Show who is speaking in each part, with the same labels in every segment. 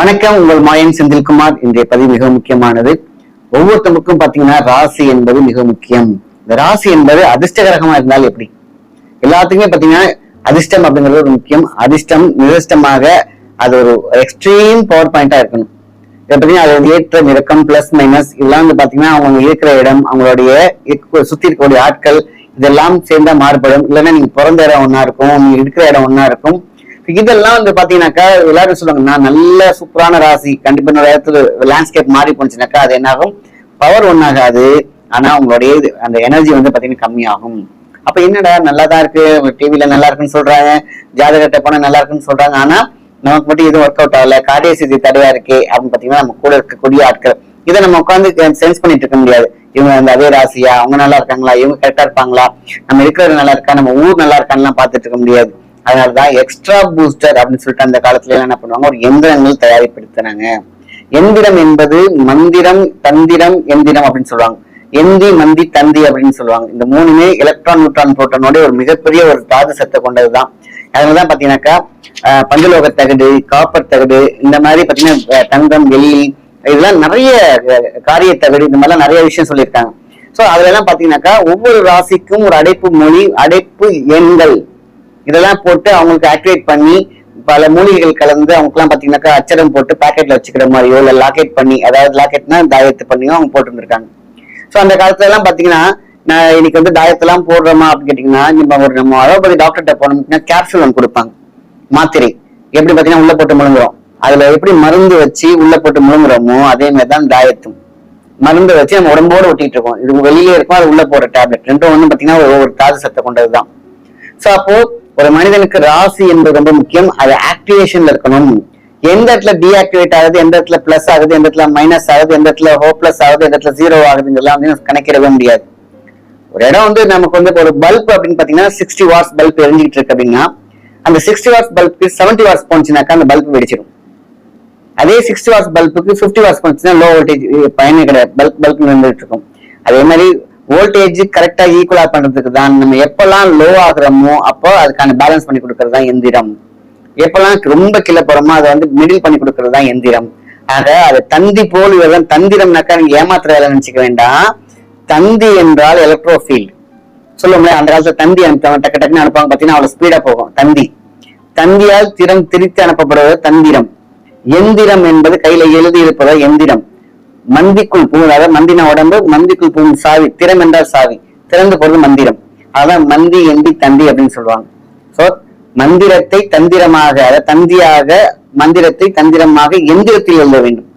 Speaker 1: வணக்கம் உங்கள் மாயன் செந்தில்குமார். இன்றைய பதிவு மிக முக்கியமானது. ஒவ்வொருத்தருக்கும் பாத்தீங்கன்னா ராசி என்பது மிக முக்கியம். இந்த ராசி என்பது அதிர்ஷ்டகரகமா இருந்தால் எப்படி? எல்லாத்துக்குமே பாத்தீங்கன்னா அதிர்ஷ்டம் அப்படிங்கிறது ஒரு முக்கியம். அதிர்ஷ்டம் நிரஷ்டமாக அது ஒரு எக்ஸ்ட்ரீம் பவர் பாயிண்டா இருக்கணும். இதை பார்த்தீங்கன்னா அது ஏற்ற நிறக்கம் பிளஸ் மைனஸ் இதெல்லாம் வந்து பாத்தீங்கன்னா அவங்க இருக்கிற இடம் அவங்களுடைய சுத்தி இருக்கக்கூடிய ஆட்கள் இதெல்லாம் சேர்ந்தா மாறுபடும். இல்லைன்னா நீங்க பிறந்த இடம் ஒன்னா இருக்கும் நீங்க இருக்கிற இடம் ஒன்னா இருக்கும். இதெல்லாம் வந்து பாத்தீங்கன்னாக்கா எல்லாரும் சொல்லுவாங்க நான் நல்ல சூப்பரான ராசி. கண்டிப்பா இன்னொரு இடத்துல லேண்ட்ஸ்கேப் மாறி போனுச்சுனாக்கா அது என்னாகும்? பவர் ஒன்னாகாது ஆனா உங்களுடைய இது- அந்த எனர்ஜி வந்து பாத்தீங்கன்னா கம்மியாகும். அப்ப என்னடா நல்லா தான் இருக்கு டிவில நல்லா இருக்குன்னு சொல்றாங்க. ஜாதகத்தை போனா நல்லா இருக்குன்னு சொல்றாங்க. ஆனா நமக்கு மட்டும் எதுவும் ஒர்க் அவுட் ஆகல. காரிய சிதி தடையா இருக்கே அப்படின்னு பாத்தீங்கன்னா நம்ம கூட இருக்கக்கூடிய ஆட்கள். இதை நம்ம உட்காந்து சென்ஸ் பண்ணிட்டு இருக்க முடியாது. இவங்க அந்த அதே ராசியா? அவங்க நல்லா இருக்காங்களா? இவங்க கரெக்டா இருப்பாங்களா? நம்ம இருக்கிறது நல்லா இருக்கா? நம்ம ஊர் நல்லா இருக்கான்னு பார்த்துட்டு இருக்க முடியாது. அதனாலதான் எக்ஸ்ட்ரா பூஸ்டர் அப்படின்னு சொல்லிட்டு அந்த காலத்துல என்ன பண்ணுவாங்க? ஒரு எந்திரங்கள் தயாரிப்படுத்தினாங்க எந்திரம் என்பது மந்திரம் தந்திரம் எந்திரம் அப்படின்னு சொல்லுவாங்க. எந்தி மந்தி தந்தி அப்படின்னு சொல்லுவாங்க. இந்த மூணுமே எலக்ட்ரான் நியூட்ரான் புரோட்டனோட ஒரு மிகப்பெரிய ஒரு தாது சத்தை கொண்டதுதான். அதனாலதான் பாத்தீங்கன்னாக்கா பஞ்சலோக தகடு காப்பர் தகடு இந்த மாதிரி பாத்தீங்கன்னா தங்கம் வெள்ளி இதெல்லாம் நிறைய காரிய தகடு இந்த மாதிரிலாம் நிறைய விஷயம் சொல்லியிருக்காங்க. சோ அதுல எல்லாம் பாத்தீங்கன்னாக்கா ஒவ்வொரு ராசிக்கும் ஒரு அடைப்பு மொழி அடைப்பு எண்கள். இதெல்லாம் போட்டு அவங்களுக்கு ஆக்டிவேட் பண்ணி பல மூலிகைகள் கலந்து அவங்களுக்குலாம் பாத்தீங்கன்னாக்கா அச்சரம் போட்டு பாக்கெட்ல வச்சுக்கிற மாதிரியோ இல்லை லாக்கெட் பண்ணி அதாவது லாக்கெட்னா தாயத்து பண்ணியோ அவங்க போட்டு ஸோ அந்த காலத்துல எல்லாம் பாத்தீங்கன்னா நான் இன்னைக்கு வந்து தாயத்தெல்லாம் போடுறோமா அப்படின்னு கேட்டீங்கன்னா நம்ம ஒரு நம்ம அலோபதி டாக்டர்கிட்ட போனோம்னா கேப்சூல் ஒன்று கொடுப்பாங்க. மாத்திரை. எப்படி பாத்தீங்கன்னா உள்ள போட்டு முழுங்குறோம். அதுல எப்படி மருந்து வச்சு உள்ள போட்டு முழுங்குறோமோ அதே மாதிரி தான் தாயத்தும். மருந்து வச்சு நம்ம உடம்போட ஒட்டிட்டு இருக்கோம். இது வெளியே இருக்கும் அது உள்ள போற டேப்லெட் ரெண்டும் வந்து பாத்தீங்கன்னா ஒரு ஒரு தாது சத்தை கொண்டதுதான். சோ அப்போ ஒரு மனிதனுக்கு ராசி என்பது ரொம்ப முக்கியம். அது ஆக்டிவேஷன்ல இருக்கணும். எந்த இடத்துல டீஆக்டிவேட் ஆகுது எந்த இடத்துல பிளஸ் ஆகுது எந்த இடத்துல மைனஸ் ஆகுது எந்த இடத்துல ஹோப்லெஸ் ஆகுது எந்த இடத்துல ஜீரோ ஆகுதுங்கிறதுலாம் வந்து கணக்கிடவே முடியாது. ஒரு இடம் வந்து நமக்கு வந்து ஒரு பல்ப் அப்படின்னு பாத்தீங்கன்னா சிக்ஸ்டி வாட்ஸ் பல்ப் எரிஞ்சிட்டு இருக்கு அப்படின்னா அந்த சிக்ஸ்டி வாட்ஸ் பல்புக்கு செவன்டி வாட்ஸ் போனுச்சுனாக்கா அந்த பல்ப் வெடிச்சிடும் அதே சிக்ஸ்டி வாட்ஸ் பல்புக்கு ஃபிஃப்டி வாட்ஸ் போனுச்சுன்னா லோ வோல்டேஜ் பயனே கிடையாது. பல்ப் பல்ப் நின்றுட்டு இருக்கும். அதே மாதிரி வோல்டேஜ் கரெக்டா ஈக்குவலா பண்றதுக்கு தான் நம்ம எப்பெல்லாம் லோ ஆகுறோமோ அப்போ அதுக்கான பேலன்ஸ் பண்ணி கொடுக்கறது தான் எந்திரம். எப்பெல்லாம் ரொம்ப கீழே போறோமோ அதை வந்து மிடில் பண்ணி கொடுக்கறது தான் எந்திரம். ஆக அது தந்தி போல் இதெல்லாம் தந்திரம்னாக்கா நீங்க ஏமாத்துற வேலை நினைச்சுக்க வேண்டாம். தந்தி என்றால் எலக்ட்ரோஃபீல்ட் சொல்லுவோம்ல அந்த காலத்துல தந்தி அனுப்புவாங்க டக்கு டக்குன்னு அனுப்புவாங்க. பாத்தீங்கன்னா அவ்வளவு ஸ்பீடா போகும். தந்தி. தந்தியால் திறம் திரித்து அனுப்பப்படுவது தந்திரம். எந்திரம் என்பது கையில எழுதி இருப்பது எந்திரம். மந்திக்குள் பூ அதாவது மந்தின உடம்பு மந்திக்குள் பூ சாவி திறம் என்றால் சாவி திறந்து போறது மந்திரம். அதான் மந்தி எந்தி தந்தி அப்படின்னு சொல்லுவாங்க. சோ மந்திரத்தை தந்திரமாக அதாவது தந்தியாக மந்திரத்தை தந்திரமாக எந்திரத்தில் எழுத வேண்டும்.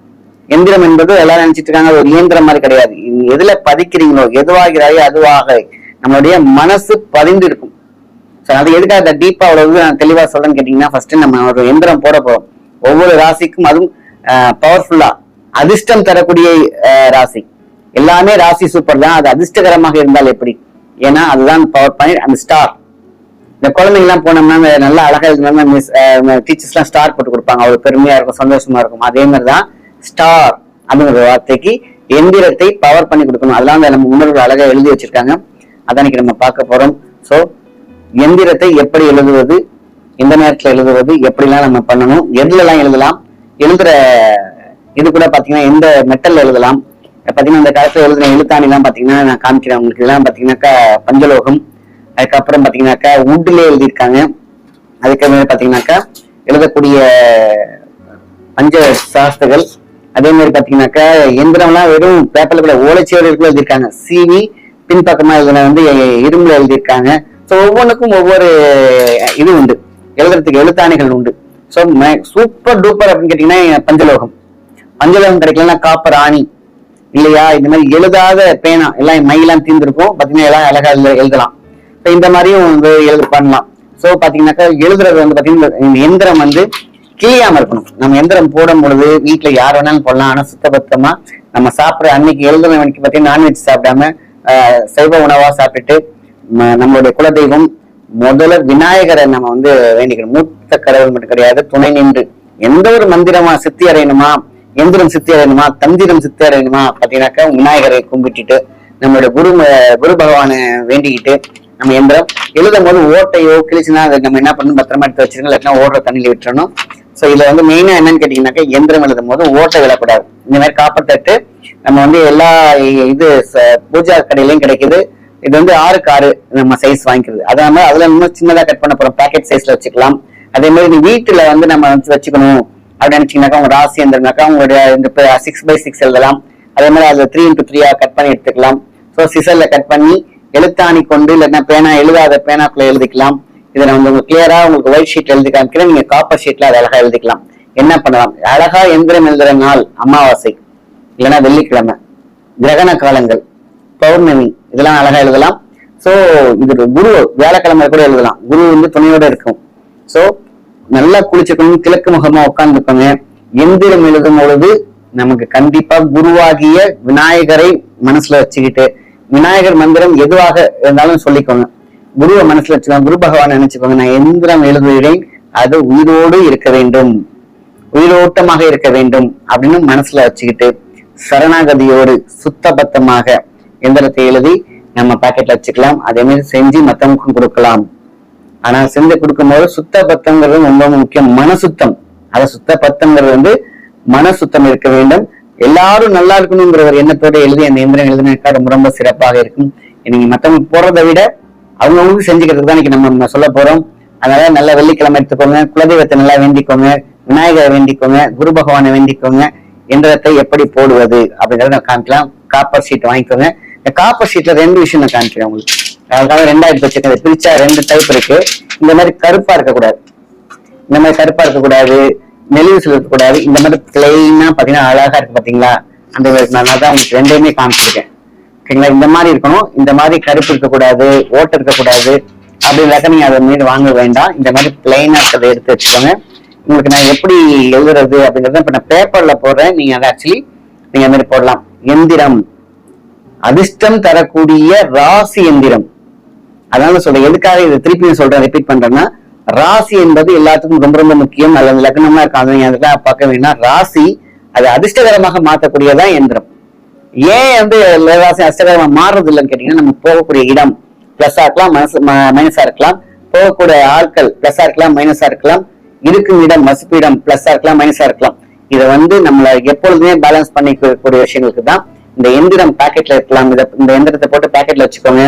Speaker 1: எந்திரம் என்பது எல்லாரும் நினைச்சிட்டு இருக்காங்க ஒரு இயந்திரம் மாதிரி கிடையாது. நீங்க எதுல பதிக்கிறீங்களோ எதுவாகிறாயோ அதுவாக நம்மளுடைய மனசு பதிந்து இருக்கும். So, அது எதுக்காக அந்த டீப்பா அவ்வளவு நான் தெளிவா சொல்றேன்னு கேட்டீங்கன்னா ஃபர்ஸ்ட் நம்ம ஒரு எந்திரம் போட போறோம். ஒவ்வொரு ராசிக்கும் அதுவும் பவர்ஃபுல்லா அதிர்ஷ்டம் தரக்கூடிய அஹ், ராசி. எல்லாமே ராசி சூப்பர் தான். அது அதிர்ஷ்டகரமாக இருந்தால் எப்படி? ஏன்னா அதுதான் பவர் பாயிண்ட் அந்த ஸ்டார் இந்த குழந்தைங்க எல்லாம் போனோம்னா நல்லா அழகா இருந்தாலும் மிஸ் டீச்சர்ஸ்லாம் ஸ்டார் போட்டு கொடுப்பாங்க. அவ்வளவு பெருமையா இருக்கும் சந்தோஷமா இருக்கும். அதே மாதிரி தான் ஸ்டார் அப்படிங்கிற வார்த்தைக்கு எந்திரத்தை பவர் பண்ணி கொடுக்கணும். அதெல்லாம் நம்ம முன்னோர்கள் அழகா எழுதி வச்சிருக்காங்க. அதான் நம்ம பார்க்க போறோம். ஸோ எந்திரத்தை எப்படி எழுதுவது எந்த நேரத்தில் எழுதுவது எப்படிலாம் நம்ம பண்ணணும் எதுலலாம் எழுதலாம் எழுதுற இது கூட பாத்தீங்கன்னா எந்த மெட்டல்ல எழுதலாம்? பாத்தீங்கன்னா இந்த காலத்துல எழுதுன எழுத்தாணி எல்லாம் பாத்தீங்கன்னா நான் காமிக்கிறேன் உங்களுக்கு. இதெல்லாம் பாத்தீங்கன்னாக்கா பஞ்சலோகம். அதுக்கப்புறம் பாத்தீங்கன்னாக்கா உட்ல எழுதியிருக்காங்க. அதுக்கப்புறம் பாத்தீங்கன்னாக்கா எழுதக்கூடிய பஞ்ச சாஸ்திரங்கள். அதே மாதிரி பாத்தீங்கன்னாக்கா எந்திரம்லாம் வெறும் பேப்பர்ல கூட ஓலைச்சுவடிகளுக்குள்ள எழுதியிருக்காங்க. சீனி பின்பக்கமா எழுதுன வந்து இரும்புல எழுதியிருக்காங்க. ஸோ ஒவ்வொன்றுக்கும் ஒவ்வொரு இது உண்டு. எழுதுறதுக்கு எழுத்தாணிகள் உண்டு. ஸோ சூப்பர் டூப்பர் அப்படின்னு கேட்டீங்கன்னா பஞ்சலோகம். பஞ்சலோகம் கிடைக்கலன்னா காப்பர் ஆணி. இல்லையா? இந்த மாதிரி எழுதாத பேனா. எல்லாம் மையெல்லாம் தீர்ந்துருக்கும். பாத்தீங்கன்னா எல்லாம் அழகா எழுதலாம். இப்போ இந்த மாதிரியும் வந்து எழுது பண்ணலாம். ஸோ பாத்தீங்கன்னாக்கா எழுதுறது வந்து பாத்தீங்கன்னா இந்த எந்திரம் வந்து கிளியாம இருக்கணும். நம்ம எந்திரம் போடும் பொழுது வீட்டுல யார் வேணாலும் போடலாம். ஆனா சுத்தபத்தமா நம்ம சாப்பிடுற அன்னைக்கு எழுதுன அன்னைக்கு பாத்தீங்கன்னா நான்வெஜ் சாப்பிடாம ஆஹ், சைவ உணவா சாப்பிட்டுட்டு நம்மளுடைய குலதெய்வம் முதல்ல விநாயகரை நம்ம வந்து வேண்டிக்கணும். மூத்த கடவுள் மட்டும் கிடையாது துணை நின்று எந்த ஒரு மந்திரமா சித்தி அடையணுமா எந்திரம் சித்தி அடையணுமா தந்திரம் சித்தி அடையணுமா பார்த்தீங்கன்னாக்கா விநாயகரை கும்பிட்டுட்டு நம்மளோட குரு ம- குரு பகவானை வேண்டிக்கிட்டு நம்ம எந்திரம் எழுதும் போது ஓட்டையோ கிழிச்சுனா அதை நம்ம என்ன பண்ணணும்? பத்திரமா எடுத்து வச்சிருக்கோம் இல்லாட்டினா ஓடுற தண்ணியில விட்டுறணும். ஸோ இதுல வந்து மெயினா என்னன்னு கேட்டீங்கன்னாக்கா எந்திரம் எழுதும் போது ஓட்டை விழக்கூடாது இந்த மாதிரி காப்பத்தட்டு நம்ம வந்து எல்லா இது ச- பூஜா கடையிலையும் கிடைக்குது. இது வந்து ஆறுக்கு ஆறு நம்ம சைஸ் வாங்கிக்கிறது. அதனால அதுல இன்னும் சின்னதா கட் பண்ண போறோம். பேக்கெட் சைஸ்ல வச்சுக்கலாம். அதே மாதிரி நீ வீட்டுல வந்து நம்ம வந்து வச்சுக்கணும். அப்படின்னு நினைச்சீங்கன்னாக்கா உங்க ராசி இருந்திருந்தாக்கா உங்களுடைய இந்த சிக்ஸ் பை சிக்ஸ் எழுதலாம். அதே மாதிரி அதுல த்ரீ இன்டூ த்ரீயா கட் பண்ணி எடுத்துக்கலாம். ஸோ சிசல்ல கட் பண்ணி எழுத்தாணி கொண்டு இல்லைன்னா பேனா எழுதாத பேனாக்குள்ள எழுதிக்கலாம். இதை நான் உங்களுக்கு கிளியரா உங்களுக்கு ஒயிட் ஷீட் எழுதி காமிக்கிறேன். நீங்க காப்பர் ஷீட்ல அதை அழகா எழுதிக்கலாம். என்ன பண்ணலாம்? அழகா எந்திரம் எழுதுற நாள் அமாவாசை இல்லைன்னா வெள்ளிக்கிழமை கிரகண காலங்கள் பௌர்ணமி இதெல்லாம் அழகா எழுதலாம். சோ இது குரு வியாழக்கிழமை கூட எழுதலாம். குரு வந்து துணையோட இருக்கும். சோ நல்லா குளிச்சுக்கணும் கிழக்கு முகமா உட்கார்ந்துக்கோங்க எந்திரம் எழுதும் பொழுது நமக்கு கண்டிப்பா குருவாகிய விநாயகரை மனசுல வச்சுக்கிட்டு விநாயகர் மந்திரம் எதுவாக இருந்தாலும் சொல்லிக்கோங்க. குருவை மனசுல வச்சுக்கோங்க. குரு பகவான் நினைச்சுக்கோங்க. நான் எந்திரம் எழுதுகிறேன். அது உயிரோடு இருக்க வேண்டும். உயிரோட்டமாக இருக்க வேண்டும் அப்படின்னு மனசுல வச்சுக்கிட்டு சரணாகதியோடு சுத்தபத்தமாக எந்திரத்தை எழுதி நம்ம பாக்கெட்ல வச்சுக்கலாம். அதே மாதிரி செஞ்சு மத்தவங்களுக்கும் கொடுக்கலாம். ஆனா செஞ்சு கொடுக்கும்போது சுத்த பத்தங்கிறது ரொம்ப முக்கியம். மன சுத்தம் அத சுத்த பத்தங்கிறது வந்து மன சுத்தம் இருக்க வேண்டும். எல்லாரும் நல்லா இருக்கணுங்கிற ஒரு எண்ணத்தோட எழுதி அந்த எந்திரம் எழுதினாக்கா ரொம்ப ரொம்ப சிறப்பாக இருக்கும். நீங்க மத்தவங்க போறதை விட அவங்கவுங்களுக்கு செஞ்சுக்கிறதுக்கு தான் இன்னைக்கு நம்ம நம்ம சொல்ல போறோம். அதனால நல்ல வெள்ளிக்கிழமை எடுத்துக்கோங்க. குலதெய்வத்தை நல்லா வேண்டிக்கோங்க. விநாயகரை வேண்டிக்கோங்க. குரு பகவானை வேண்டிக்கோங்க. எந்திரத்தை எப்படி போடுவது அப்படிங்கறத நான் காமிக்கலாம். காப்பர் ஷீட் வாங்கிக்கோங்க. இந்த காப்பர் ஷீட்ல ரெண்டு விஷயம் நான் காமிக்கிறேன் உங்களுக்கு. அதுக்காக ரெண்டாயிரத்தி வச்சிருக்கேன் பிரிச்சா ரெண்டு டைப் இருக்கு. இந்த மாதிரி கருப்பா இருக்கக்கூடாது. இந்த மாதிரி கருப்பா இருக்கக்கூடாது. நெலிவுசில் இருக்கக்கூடாது. இந்த மாதிரி பிளெயினா பாத்தீங்கன்னா அழகா இருக்கு பாத்தீங்களா? அந்த மாதிரி நான் தான் உங்களுக்கு ரெண்டையுமே காமிச்சிருக்கேன். ஓகேங்களா இந்த மாதிரி இருக்கணும். இந்த மாதிரி கருப்பு இருக்கக்கூடாது. ஓட்டை இருக்கக்கூடாது. அப்படின்னாக்க நீங்க அதை மீது வாங்க வேண்டாம். இந்த மாதிரி பிளெயினா இருக்கிறத எடுத்து வச்சுக்கோங்க. உங்களுக்கு நான் எப்படி எழுதுறது அப்படிங்கறத இப்ப நான் பேப்பர்ல போடுறேன். நீங்க அதை ஆக்சுவலி நீங்க அந்த மாதிரி போடலாம். எந்திரம். அதிர்ஷ்டம் தரக்கூடிய ராசி எந்திரம். அதனால சொல்றேன். எதுக்காக இதை திருப்பி சொல்றேன்? ரிப்பீட் பண்றேன்னா ராசி என்பது எல்லாத்துக்கும் ரொம்ப ரொம்ப முக்கியம். அல்லது லக்னமா இருக்காங்க நீங்க அதெல்லாம் பார்க்க வேண்டாம். ராசி அது அதிர்ஷ்டகரமாக மாற்றக்கூடியதான் எந்திரம். ஏன் வந்து ராசி அதிர்ஷ்டகரமா மாறுறது இல்லைன்னு கேட்டீங்கன்னா நம்ம போகக்கூடிய இடம் பிளஸ்ஸா இருக்கலாம் மனசு மைனஸா இருக்கலாம். போகக்கூடிய ஆட்கள் பிளஸ்ஸா இருக்கலாம் மைனஸா இருக்கலாம். இருக்கும் இடம் மசிப்பு இடம் பிளஸ்ஸா இருக்கலாம் மைனஸா இருக்கலாம். இதை வந்து நம்மள எப்பொழுதுமே பேலன்ஸ் பண்ணிக்கக்கூடிய விஷயங்களுக்கு தான் இந்த எந்திரம் பாக்கெட்ல இருக்கலாம். இந்த எந்திரத்தை போட்டு பாக்கெட்ல வச்சுக்கோங்க.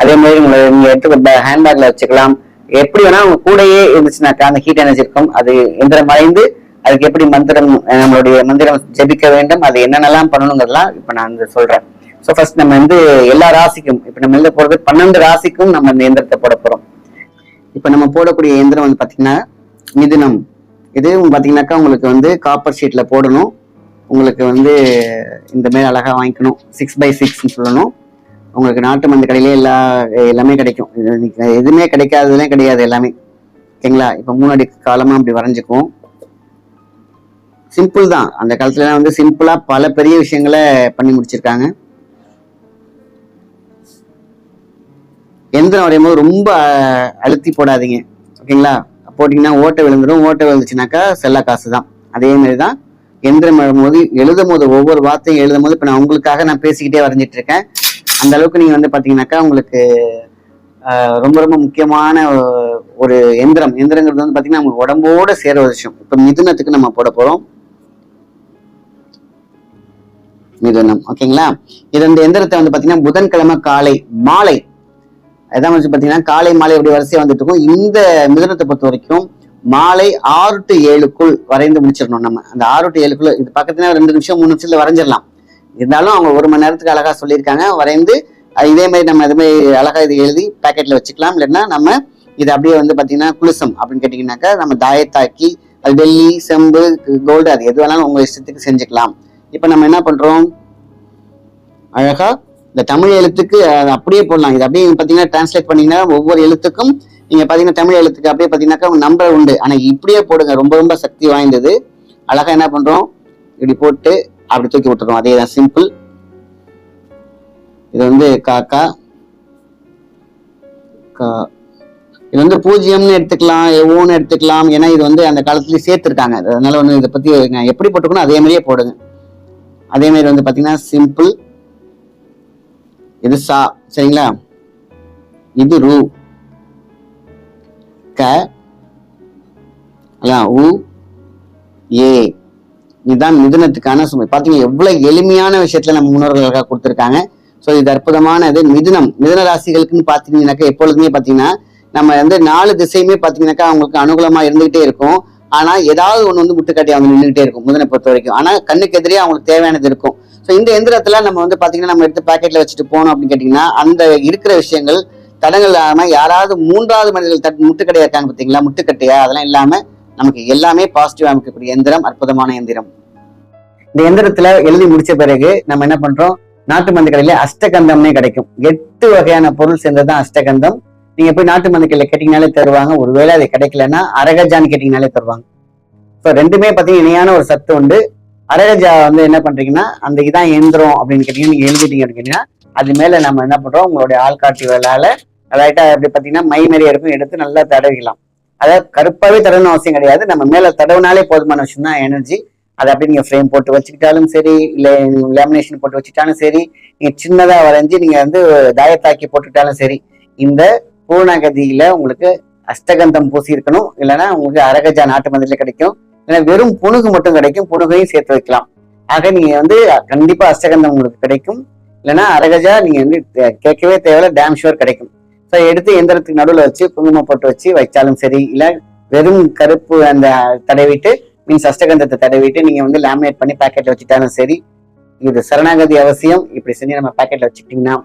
Speaker 1: அதே மாதிரி உங்களை நீங்க எடுத்துக்கொண்ட ஹேண்ட்பேக்ல வச்சுக்கலாம். எப்படி வேணா உங்க கூடயே இருந்துச்சுனாக்கா அந்த ஹீட் எனர்ஜி இருக்கும். அது எந்திரம் மறைந்து அதுக்கு எப்படி மந்திரம் நம்மளுடைய மந்திரம் ஜெபிக்க வேண்டும் அது என்னென்னலாம் பண்ணணுங்கிறதெல்லாம் இப்ப நான் வந்து சொல்றேன். ஸோ ஃபர்ஸ்ட் நம்ம வந்து எல்லா ராசிக்கும் இப்ப நம்ம எழுத போறது பன்னெண்டு ராசிக்கும் நம்ம இந்த எந்திரத்தை போட போறோம். இப்ப நம்ம போடக்கூடிய எந்திரம் வந்து பாத்தீங்கன்னா மிதுனம். இது பாத்தீங்கன்னாக்கா உங்களுக்கு வந்து காப்பர் ஷீட்ல போடணும். உங்களுக்கு வந்து இந்த மாதிரி அழகா வாங்கிக்கணும். சிக்ஸ் பை சிக்ஸ்னு சொல்லணும். உங்களுக்கு நாட்டு மருந்து கடையிலே எல்லா எல்லாமே கிடைக்கும். எதுவுமே கிடைக்காததுலாம் கிடையாது எல்லாமே. ஓகேங்களா? இப்போ மூணு அடி காலமா அப்படி வரைஞ்சிக்குவோம். சிம்பிள் தான். அந்த காலத்துல வந்து சிம்பிளா பல பெரிய விஷயங்களை பண்ணி முடிச்சிருக்காங்க. எந்திரம் வரையும் போது ரொம்ப அழுத்தி போடாதீங்க. ஓகேங்களா? போட்டிங்கன்னா ஓட்டை விழுந்துடும் ஓட்டை விழுந்துச்சுனாக்கா செல்ல காசு தான். அதே மாதிரி தான் எந்திரம் எழுதும்போது எழுதும் போது ஒவ்வொரு வார்த்தையும் எழுதும் போது இப்போ நான் உங்களுக்காக நான் பேசிக்கிட்டே வரைஞ்சிட்டு இருக்கேன். அந்த அளவுக்கு நீங்க வந்து பாத்தீங்கன்னாக்கா உங்களுக்கு ஆஹ், ரொம்ப ரொம்ப முக்கியமான ஒரு எந்திரம். எந்திரங்கிறது வந்து பாத்தீங்கன்னா நம்ம உடம்போட சேர விஷயம். இப்ப மிதுனத்துக்கு நம்ம போட போறோம். மிதுனம் ஓகேங்களா? இது இந்த எந்திரத்தை வந்து பாத்தீங்கன்னா புதன்கிழமை காலை மாலை. அதான் வந்து பாத்தீங்கன்னா காலை மாலை அப்படி வரிசையா வந்துட்டு இருக்கும் இந்த மிதுனத்தை பொறுத்த வரைக்கும் மாலை ஆறு டு ஏழுக்குள் வரைந்து முடிச்சிடணும் நம்ம. அந்த ஆறு டு ஏழுக்குள்ள இது பக்கத்துல ரெண்டு நிமிஷம் மூணு நிமிஷத்துல வரைஞ்சிடலாம். இருந்தாலும் அவங்க ஒரு மணி நேரத்துக்கு அழகா சொல்லியிருக்காங்க. வரைந்து இதே மாதிரி நம்ம இது மாதிரி அழகா இது எழுதி பாக்கெட்ல வச்சுக்கலாம். இல்லைன்னா நம்ம இது அப்படியே வந்து பாத்தீங்கன்னா குலுசம் அப்படின்னு கேட்டிங்கனாக்கா நம்ம தாயத்தாக்கி அது வெள்ளி செம்பு கோல்டு அது எது வேணாலும் உங்க இஷ்டத்துக்கு செஞ்சுக்கலாம். இப்போ நம்ம என்ன பண்றோம்? அழகா இந்த தமிழ் எழுத்துக்கு அப்படியே போடலாம். இது அப்படியே பாத்தீங்கன்னா டிரான்ஸ்லேட் பண்ணீங்கன்னா ஒவ்வொரு எழுத்துக்கும் நீங்க பாத்தீங்கன்னா தமிழ் எழுத்துக்கு அப்படியே பார்த்தீங்கன்னாக்கா நம்பர் உண்டு. ஆனால் இப்படியே போடுங்க. ரொம்ப ரொம்ப சக்தி வாய்ந்தது. அழகா என்ன பண்றோம்? இப்படி போட்டு அப்படி தூக்கி விட்டுறோம் அதே தான் சிம்பிள் இது வந்து காக்கா கா இது வந்து பூஜ்ஜியம்னு எடுத்துக்கலாம் ஓன்னு எடுத்துக்கலாம் ஏன்னா இது வந்து அந்த காலத்துலயே சேர்த்துருக்காங்க. அதனால வந்து இதை பற்றி எப்படி போட்டுக்கணும் அதே மாதிரியே போடுங்க. அதே மாதிரி வந்து பார்த்தீங்கன்னா சிம்பிள் இது சா சரிங்களா? இது ரூ. க அதான் உ ஏ. இதுதான் மிதுனத்துக்கான சுமை. பாத்தீங்கன்னா எவ்வளவு எளிமையான விஷயத்துல நம்ம முன்னோர்களுக்காக கொடுத்துருக்காங்க. ஸோ இது அற்புதமானது மிதுனம் மிதுன ராசிகளுக்குன்னு பாத்தீங்கன்னாக்கா எப்பொழுதுமே பாத்தீங்கன்னா நம்ம வந்து நாலு திசையுமே பாத்தீங்கன்னாக்கா அவங்களுக்கு அனுகூலமா இருந்துகிட்டே இருக்கும். ஆனா ஏதாவது ஒண்ணு வந்து முட்டுக்காட்டி அவங்க நின்றுகிட்டே இருக்கும் முதனை பொறுத்த வரைக்கும் ஆனா கண்ணுக்கு எதிரே அவங்களுக்கு தேவையானது இருக்கும். ஸோ இந்த எந்திரத்துல நம்ம வந்து பாத்தீங்கன்னா நம்ம எடுத்து பாக்கெட்ல வச்சுட்டு போனோம் அப்படின்னு கேட்டீங்கன்னா அந்த இருக்கிற விஷயங்கள் தடங்கள் இல்லாம யாராவது மூன்றாவது மனிதர்கள் தட் முட்டுக்கடையா இருக்காங்க பாத்தீங்களா? முட்டுக்கட்டையா? அதெல்லாம் இல்லாம நமக்கு எல்லாமே பாசிட்டிவ் அமைக்கக்கூடிய எந்திரம் அற்புதமான எந்திரம். இந்த எந்திரத்துல எழுதி முடிச்ச பிறகு நம்ம என்ன பண்றோம்? நாட்டு மருந்து கடையில அஷ்டகந்தம்னே கிடைக்கும். எட்டு வகையான பொருள் சேர்ந்ததுதான் அஷ்டகந்தம். நீங்க போய் நாட்டு மருந்து கடையில கேட்டீங்கனாலே தருவாங்க. ஒருவேளை அது கிடைக்கலன்னா அரகஜான்னு கேட்டீங்கனாலே தருவாங்க. ஸோ ரெண்டுமே பார்த்தீங்கன்னா இணையான ஒரு சத்து உண்டு. அரகஜா வந்து என்ன பண்றீங்கன்னா அந்த இதான் எந்திரம் அப்படின்னு கேட்டீங்கன்னா நீங்க எழுதிட்டீங்க அப்படின்னா அது மேல நம்ம என்ன பண்றோம்? உங்களுடைய ஆள்காட்டி வேலால லைட்டா எப்படி பார்த்தீங்கன்னா மை நிறைய இருக்கும். எடுத்து நல்லா தடவிக்கலாம். அதாவது கருப்பாகவே தடவணும் அவசியம் கிடையாது. நம்ம மேலே தடவுனாலே போதுமான விஷயம் தான் எனர்ஜி அதை அப்படி நீங்கள் ஃப்ரேம் போட்டு வச்சுக்கிட்டாலும் சரி இல்லை லேமினேஷன் போட்டு வச்சுக்கிட்டாலும் சரி நீங்கள் சின்னதாக வரைஞ்சி நீங்கள் வந்து தாயத்தாக்கி போட்டுக்கிட்டாலும் சரி இந்த பூர்ணகதியில உங்களுக்கு அஷ்டகந்தம் பூசி இருக்கணும் இல்லைன்னா உங்களுக்கு அரகஜா நாட்டு மந்திரில கிடைக்கும். இல்லைன்னா வெறும் புணுகு மட்டும் கிடைக்கும் புணுகையும் சேர்த்து வைக்கலாம். ஆக நீங்கள் வந்து கண்டிப்பாக அஷ்டகந்தம் உங்களுக்கு கிடைக்கும். இல்லைன்னா அரகஜா நீங்கள் வந்து கேட்கவே தேவையில்ல டேம் ஷுவர் கிடைக்கும். ஸோ எடுத்து எந்திரத்துக்கு நடுவில் வச்சு குங்குமம் போட்டு வச்சு வைச்சாலும் சரி இல்ல வெறும் கருப்பு அந்த தடவிட்டு மீன்ஸ் சஷ்டகந்தத்தை தடவிட்டு நீங்க வந்து லேமினேட் பண்ணி பேக்கெட்டில் வச்சுட்டாலும் சரி இது சரணாகதி அவசியம். இப்படி செஞ்சு நம்ம பாக்கெட்ல வச்சுக்கிட்டிங்கன்னா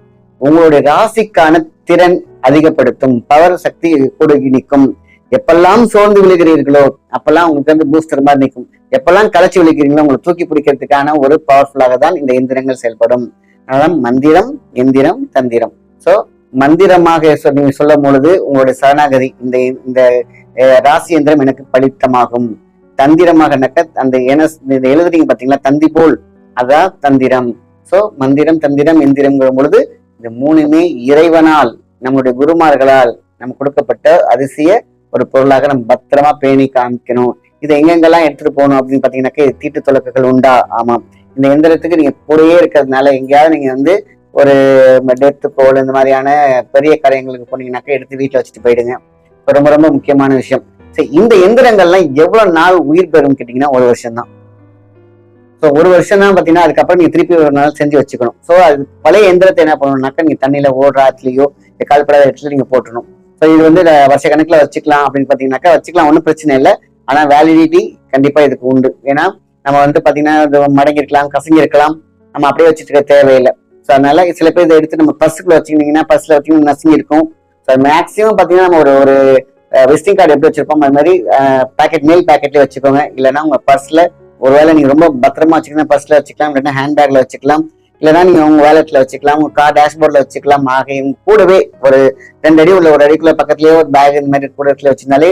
Speaker 1: உங்களுடைய ராசிக்கான திறன் அதிகப்படுத்தும் பவர் சக்தி கூட நிற்கும் எப்பெல்லாம் சோர்ந்து விழுகிறீர்களோ அப்பெல்லாம் உங்களுக்கு வந்து பூஸ்டர் மாதிரி நிற்கும். எப்பெல்லாம் களைச்சி விழுகிறீங்களோ உங்களை தூக்கி பிடிக்கிறதுக்கான ஒரு பவர்ஃபுல்லாக தான் இந்த எந்திரங்கள் செயல்படும். அதனால மந்திரம் எந்திரம் தந்திரம். சோ மந்திரமாக நீங்க சொல்லும் பொழுது உங்களுடைய சரணாகதி இந்த இந்த ராசியந்திரம் ராசி எந்திரம் எனக்கு பலித்தமாகும். தந்திரமாக நக்க அந்த இந்த எழுதுறீங்க பாத்தீங்களா? தந்தி போல். அதான் தந்திரம். சோ மந்திரம் தந்திரம் எந்திரம்ங்கிற பொழுது இந்த மூணுமே இறைவனால் நம்முடைய குருமார்களால் நம்ம கொடுக்கப்பட்ட அதிசய ஒரு பொருளாக நம்ம பத்திரமா பேணி காமிக்கணும். இதை எங்கெங்கெல்லாம் எடுத்துட்டு போகணும் அப்படின்னு பாத்தீங்கன்னாக்க தீட்டு தொலக்குகள் உண்டா? ஆமாம். இந்த எந்திரத்துக்கு நீங்க கூடயே இருக்கிறதுனால எங்கேயாவது நீங்க வந்து ஒரு டெத்து கோல் இந்த மாதிரியான பெரிய காரியங்களுக்கு போனீங்கன்னாக்கா எடுத்து வீட்டில் வச்சுட்டு போயிடுங்க. இப்ப ரொம்ப ரொம்ப முக்கியமான விஷயம். சரி இந்த எந்திரங்கள்லாம் எவ்வளோ நாள் உயிர் பெறும் கேட்டிங்கன்னா ஒரு வருஷம் தான் ஸோ ஒரு வருஷம் தான் பார்த்தீங்கன்னா அதுக்கப்புறம் நீங்கள் திருப்பி ஒரு நாள் செஞ்சு வச்சுக்கணும். ஸோ அது பழைய எந்திரத்தை என்ன பண்ணணும்னாக்கா நீங்கள் தண்ணியில் ஓடுற ஆற்றுலையோ இந்த கால்படாத இடத்துல நீங்கள் போட்டுடணும் ஸோ இது வந்து வருஷ கணக்கில் வச்சுக்கலாம் அப்படின்னு பார்த்தீங்கன்னாக்கா வச்சுக்கலாம் ஒன்றும் பிரச்சனை இல்லை. ஆனால் வேலிடிட்டி கண்டிப்பாக இதுக்கு உண்டு. ஏன்னா நம்ம வந்து பார்த்தீங்கன்னா மடங்கி இருக்கலாம் கசங்கி இருக்கலாம் நம்ம அப்படியே வச்சுட்டு இருக்க தேவையில்லை. ஸோ அதனால சில பேர் இதை எடுத்து நம்ம பர்ஸுக்குள்ள வச்சுக்கிட்டீங்கன்னா பர்ஸ்ல வச்சுக்கிட்டு நசுங்கி இருக்கும். ஸோ மேக்ஸிமம் பார்த்தீங்கன்னா நம்ம ஒரு ஒரு விசிட்டிங் கார்டு எப்படி வச்சிருப்போம் அது மாதிரி பேக்கெட் மேல் பேக்கெட்லேயே வச்சுக்கோங்க. இல்லைன்னா உங்க பர்ஸ்ல ஒருவேளை நீங்க ரொம்ப பத்திரமா வச்சுக்கணும் பர்ஸ்ல வச்சுக்கலாம் இல்லைன்னா ஹேண்ட் பேக்ல வச்சுக்கலாம். இல்லைன்னா நீங்க உங்க வேலெட்ல வச்சுக்கலாம் உங்க கார் டேஷ்போர்ட்ல வச்சுக்கலாம். ஆக கூடவே ஒரு ரெண்டு அடி உள்ள ஒரு அடிக்குள்ள பக்கத்துலயே ஒரு பேக் இந்த மாதிரி கூட இடத்துல வச்சிருந்தாலே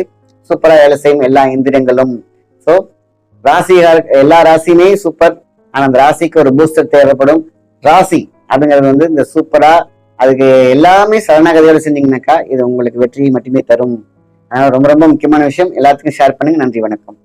Speaker 1: சூப்பரா வேலை செய்யும் எல்லா எந்திரங்களும் ஸோ ராசி எல்லா ராசியுமே சூப்பர் ஆனா அந்த ராசிக்கு ஒரு பூஸ்டர் தேவைப்படும். ராசி அப்படிங்கிறது வந்து இந்த சூப்பரா அதுக்கு எல்லாமே சரணாகதியோட செஞ்சீங்கன்னாக்கா இது உங்களுக்கு வெற்றியை மட்டுமே தரும். அதனால ரொம்ப ரொம்ப முக்கியமான விஷயம். எல்லாத்துக்கும் ஷேர் பண்ணுங்க. நன்றி வணக்கம்.